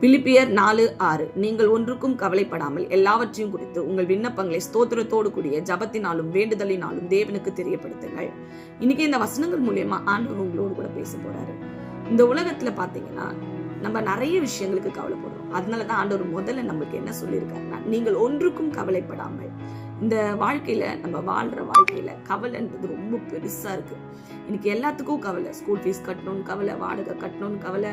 பிலிப்பியர் நாலு ஆறு. நீங்கள் ஒன்றுக்கும் கவலைப்படாமல் எல்லாவற்றையும் குறித்து உங்கள் விண்ணப்பங்களை ஸ்தோத்திரத்தோடு கூடிய ஜபத்தினாலும் வேண்டுதலினாலும் தேவனுக்கு தெரியப்படுத்துங்கள். இன்னைக்கு இந்த வசனங்கள் மூலியமா ஆண்டவர் உங்களோடு கூட பேச போறாரு. இந்த உலகத்துல பாத்தீங்கன்னா நம்ம நிறைய விஷயங்களுக்கு கவலைப்படுறோம். அதனாலதான் ஆண்டவர் முதல்ல நம்மளுக்கு என்ன சொல்லியிருக்காருன்னா நீங்கள் ஒன்றுக்கும் கவலைப்படாமல் இந்த வாழ்க்கையில் நம்ம வாழ்கிற வாழ்க்கையில் கவலைன்றது ரொம்ப பெருசாக இருக்குது எனக்கு எல்லாத்துக்கும் கவலை. ஸ்கூல் ஃபீஸ் கட்டணும்னு கவலை வாடகை கட்டணும்னு கவலை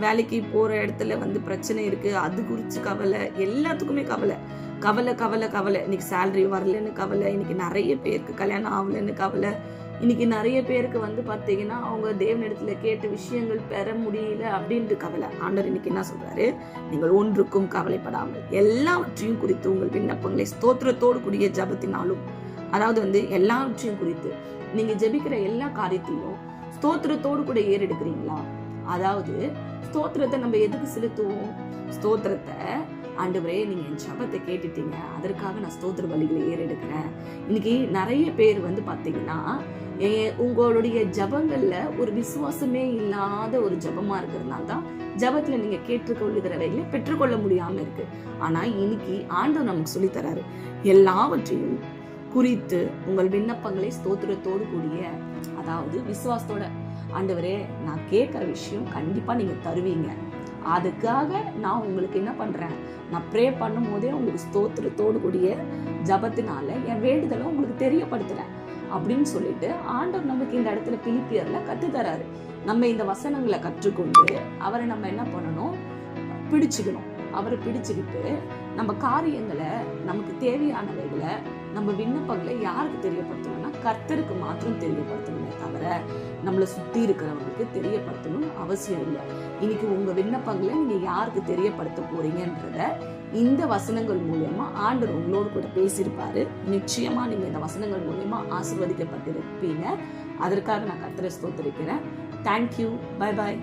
வேலைக்கு போகிற இடத்துல வந்து பிரச்சனை இருக்குது அது குறித்து கவலை எல்லாத்துக்குமே கவலை. கவலை கவலை கவலை. இன்னைக்கு சேலரி வரலன்னு கவலை இன்னைக்கு நிறைய பேருக்கு கல்யாணம் ஆகலன்னு கவலை. இன்னைக்கு நிறைய பேருக்கு வந்து பார்த்தீங்கன்னா அவங்க தேவனிடத்துல கேட்ட விஷயங்கள் பெற முடியல அப்படின்ட்டு கவலை. ஆண்டர் இன்னைக்கு என்ன சொல்றாரு? நீங்கள் ஒன்றுக்கும் கவலைப்படாமல் எல்லாவற்றையும் குறித்து உங்கள் விண்ணப்பங்களை ஸ்தோத்திரத்தோடு கூடிய ஜபத்தினாலும் அதாவது வந்து எல்லாவற்றையும் குறித்து நீங்க ஜெபிக்கிற எல்லா காரியத்திலும் ஸ்தோத்திரத்தோடு கூட ஏறெடுக்கிறீங்களா? அதாவது ஸ்தோத்திரத்தை நம்ம எதுக்கு செலுத்துவோம்? ஸ்தோத்திரத்தை ஆண்டவரே நீங்கள் என் சபத்தை கேட்டுட்டீங்க. அதற்காக நான் ஸ்தோத்திர பலிகளை ஏறெடுக்கிறேன். இன்னைக்கு நிறைய பேர் வந்து பார்த்தீங்கன்னா ஏ- உங்களுடைய ஜபங்கள்ல ஒரு விசுவாசமே இல்லாத ஒரு ஜபமா இருக்கிறதுனால தான் ஜபத்துல நீங்க கேட்டுக்கொள்ளுகிறவைகளை பெற்றுக்கொள்ள முடியாம இருக்கு. ஆனா இன்னைக்கு ஆண்டவர் நமக்கு சொல்லித்தராரு எல்லாவற்றையும் குறித்து உங்கள் விண்ணப்பங்களை ஸ்தோத்திரத்தோடு கூடிய அதாவது விசுவாசத்தோட. ஆண்டவரே நான் கேட்குற விஷயம் கண்டிப்பாக நீங்கள் தருவீங்க. அதுக்காக நான் உங்களுக்கு என்ன பண்றேன்? நான் ப்ரே பண்ணும் போதே உங்களுக்கு ஸ்தோத்திரத்தோடு கூடிய ஜபத்தினால என் வேண்டுதலை உங்களுக்கு தெரியப்படுத்துறேன் அப்படின்னு சொல்லிட்டு ஆண்டவர் நமக்கு இந்த இடத்துல பிலிப்பியர்ல கத்து தராரு. நம்ம இந்த வசனங்களை கற்றுக்கொண்டு அவரை நம்ம என்ன பண்ணணும்? பிடிச்சுக்கணும். அவரை பிடிச்சுக்கிட்டு நம்ம காரியங்களை நமக்கு தேவையானவைகளை நம்ம விண்ணப்பங்களை யாருக்கு தெரியப்படுத்தணும்னா கர்த்தருக்கு மாத்திரம் தெரியப்படுத்தணுமே தவிர நம்மளை சுற்றி இருக்கிறவங்களுக்கு தெரியப்படுத்தணும்னு அவசியம் இல்லை. இன்னைக்கு உங்க விண்ணப்பங்களை நீங்க யாருக்கு தெரியப்படுத்த போறீங்கன்றத இந்த வசனங்கள் மூலயமா ஆண்டர் உங்களோடு கூட பேசியிருப்பாரு. நிச்சயமா நீங்க இந்த வசனங்கள் மூலயமா ஆசிர்வதிக்கப்பட்டிருப்பீங்க. அதற்காக நான் கர்த்தரை ஸ்தோத்திரிக்கிறேன். Thank you bye bye